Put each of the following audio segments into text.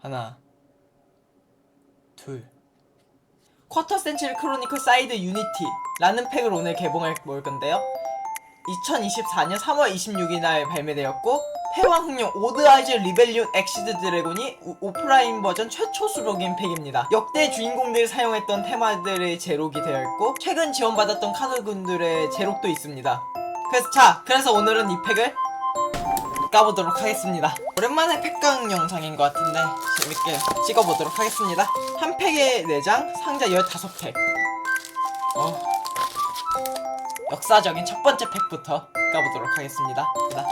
하나 둘 쿼터 센츄리 크로니클 사이드 유니티라는 팩을 오늘 개봉할 볼 건데요 2024년 3월 26일 날 발매되었고 패왕 흥룡 오드 아이즈 리벨리온 엑시드 드래곤이 우- 오프라인 버전 최초 수록인 팩입니다. 역대 주인공들이 사용했던 테마들의 제록이 되어 있고 최근 지원받았던 카드군들의 제록도 있습니다. 그래서 자, 그래서 오늘은 이 팩을 까보도록 하겠습니다. 오랜만에 팩강 영상인 것 같은데 재밌게 찍어보도록 하겠습니다. 한 팩에 4장, 상자 15팩. 어. 역사적인 첫 번째 팩부터 까보도록 하겠습니다. 자.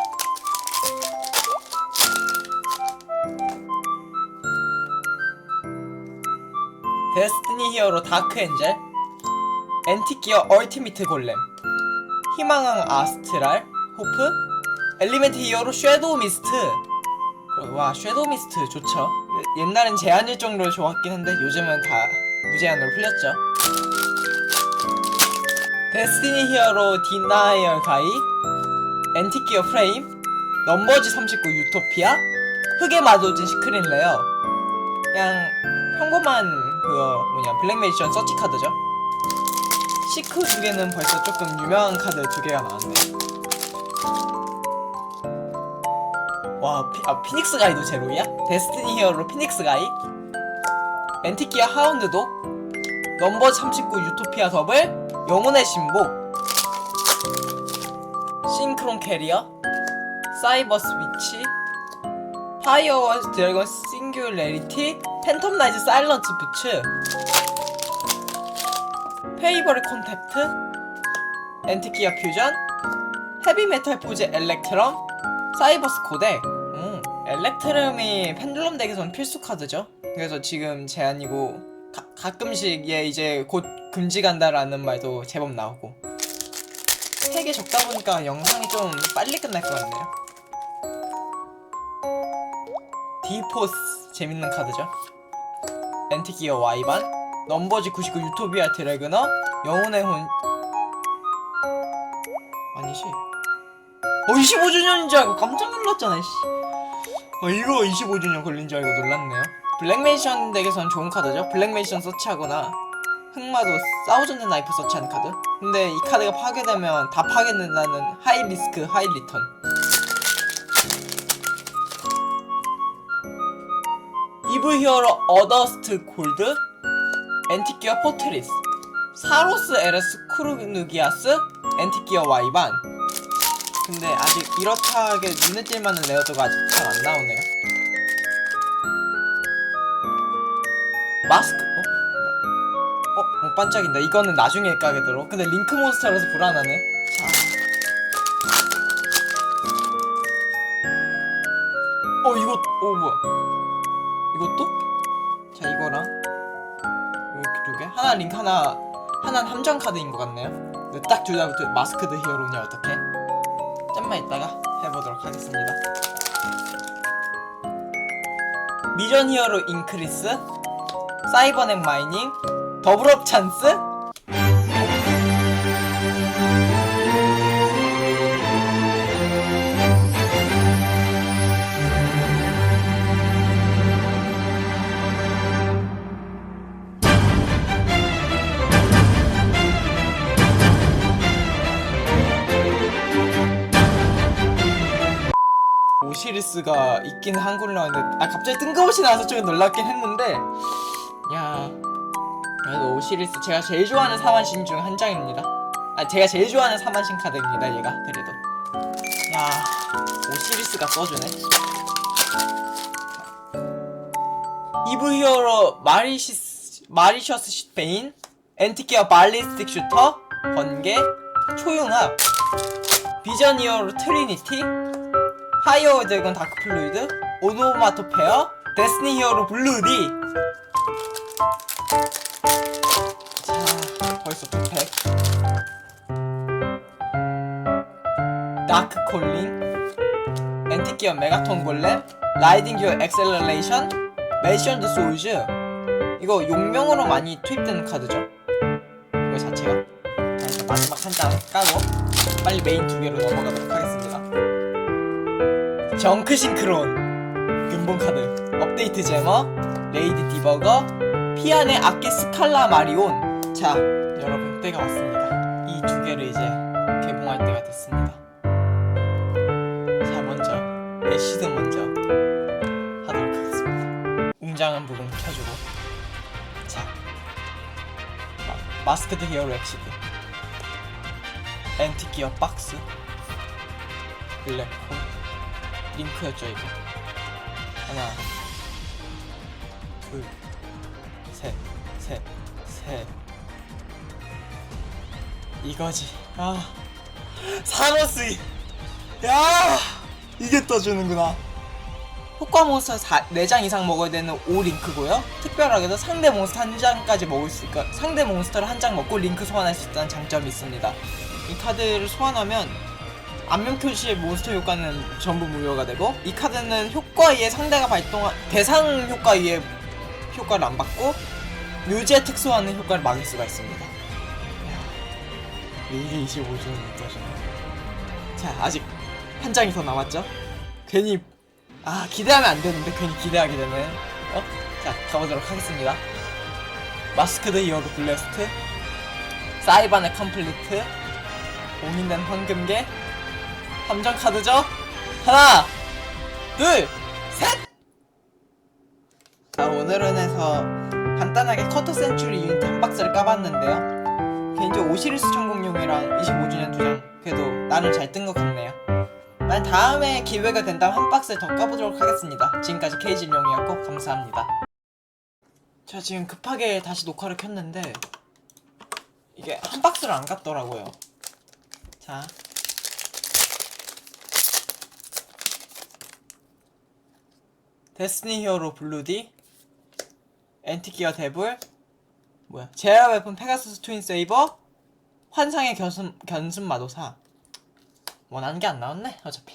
데스티니 히어로 다크 엔젤 엔티기어 얼티미트 골렘 희망왕 아스트랄 호프 엘리멘트 히어로 섀도우 미스트. 와 섀도우 미스트 좋죠. 옛날엔 제한 일정으로 좋았긴 한데 요즘은 다 무제한으로 풀렸죠. 데스티니 히어로 디나이얼 가이 엔티기어 프레임 넘버즈 39 유토피아 흑의 마도진 시크린 레어. 그냥 평범한 그거 뭐냐 블랙메이션 서치 카드죠. 시크 두 개는 벌써 조금 유명한 카드 두 개가 나왔네 와 피, 아, 피닉스 가이도 제로야? 데스티니 히어로 피닉스 가이? 엔티키아 하운드도 넘버 39 유토피아 더블 영혼의 신복 싱크론 캐리어 사이버 스위치 파이어워 드래곤 싱귤레리티 팬텀 라이즈 사일런트 부츠 페이버리 콘택트 엔티키아 퓨전 헤비메탈 포즈 엘렉트럼 사이버스 코덱 음, 엘렉트럼이 펜듈럼 덱에선 필수 카드죠. 그래서 지금 제한이고 가, 가끔씩 얘 이제 곧 금지 간다라는 말도 제법 나오고. 3개 적다 보니까 영상이 좀 빨리 끝날 것 같네요. 디포스 재밌는 카드죠. 엔티기어 Y반 넘버즈 99 유토비아 드래그너 영혼의 혼 아니지. 어 25주년인 줄 알고 깜짝 놀랐잖아 씨. 어 이거 25주년 걸린 줄 알고 놀랐네요. 블랙메이션 덱에선 좋은 카드죠? 블랙메이션 서치하거나 흑마도 사우전드 나이프 서치하는 카드? 근데 이 카드가 파괴되면 다 파괴된다는 하이 리스크 하이 리턴. 이브 히어로 어더스트 골드 엔티기어 포트리스 사로스 에레스 크루누기아스 엔티기어 와이반 근데 아직 이렇다 하게 눈에 띌 만한 레어도가 아직 잘 안 나오네요 마스크 어? 어? 어 반짝인다 이거는 나중에 까게 들어 근데 링크 몬스터라서 불안하네 자. 어 이거 어 뭐야 이것도? 자 이거랑 이렇게 두 개. 하나 링크 하나 하나는 함정 카드인 것 같네요. 딱둘다 마스크드 히어로냐 어떻게? 좀만 있다가 해보도록 하겠습니다. 미전 히어로 인크리스, 사이버넷 마이닝, 더블업 찬스. 시리스가 있긴 한글로 나왔는데 아 갑자기 뜬금없이 나와서 좀 놀랍긴 했는데 야 그래도 오시리스 제가 제일 좋아하는 사만신 중 한 장입니다. 아 제가 제일 좋아하는 사만신 카드입니다 얘가 그래도. 야 오시리스가 써주네. 이브 히어로 마리시스 마리셔스 쉿베인 엔티키어 발리스틱 슈터 번개 초융합 비전 히어로 트리니티 파이어 드래곤 다크 플루이드? 오노마토페어? 데스니 히어로 블루디? 자 벌써 두 팩 다크 콜링 엔티기어 메가톤 골렘? 라이딩 기어 엑셀러레이션? 메이션드 소울즈? 이거 용명으로 많이 투입되는 카드죠? 이거 자체가? 자, 마지막 한 장 까고 빨리 메인 두 개로 넘어가도록 하겠습니다 정크 싱크론 근본 카드 업데이트 제머 레이디 디버거 피안의 아키 스칼라 마리온. 자 여러분 때가 왔습니다. 이 두 개를 이제 개봉할 때가 됐습니다. 자 먼저 애쉬드 먼저 하도록 하겠습니다. 웅장한 부분 켜주고. 자 마, 마스크드 히어로 엑시드. 앤티기어 박스. 블랙홀 링크였죠 이거. 하나 둘셋셋 셋. 이거지. 아 사노스 야 이게 떠주는구나. 효과 몬스터 4장 이상 먹어야 되는 5링크고요. 특별하게도 상대 몬스터 한 장까지 먹을 수 있고 상대 몬스터를 한 장 먹고 링크 소환할 수 있다는 장점이 있습니다. 이 카드를 소환하면 안면 표시의 몬스터 효과는 전부 무효가 되고 이 카드는 효과 이에 상대가 발동한 대상 효과 이에 효과를 안 받고 묘지의 특수하는 효과를 막을 수가 있습니다. 이게 25주는 떠주네. 자 아직 한 장이 더 남았죠? 괜히 아 기대하면 안 되는데 괜히 기대하게 되네. 어? 자 가보도록 하겠습니다. 마스크드 히어로 블래스트 사이반의 컴플리트 공인된 황금계 함정 카드죠? 하나, 둘, 셋! 자, 오늘은 해서 간단하게 커터 센츄리 유니트 한 박스를 까봤는데요. 개인적으로 오시리스 천공룡이랑 25주년 두 장, 그래도 나름 잘 뜬 것 같네요. 만 다음에 기회가 된다면 한 박스 더 까보도록 하겠습니다. 지금까지 케이진룡이었고, 감사합니다. 자, 지금 급하게 다시 녹화를 켰는데, 이게 한 박스를 안 갔더라고요. 자, 데스니 히어로 블루디 엔티기어 데블 뭐야 제라 웨폰 페가수스 트윈 세이버 환상의 견순, 견순 마도사. 원하는 게 안 나왔네 어차피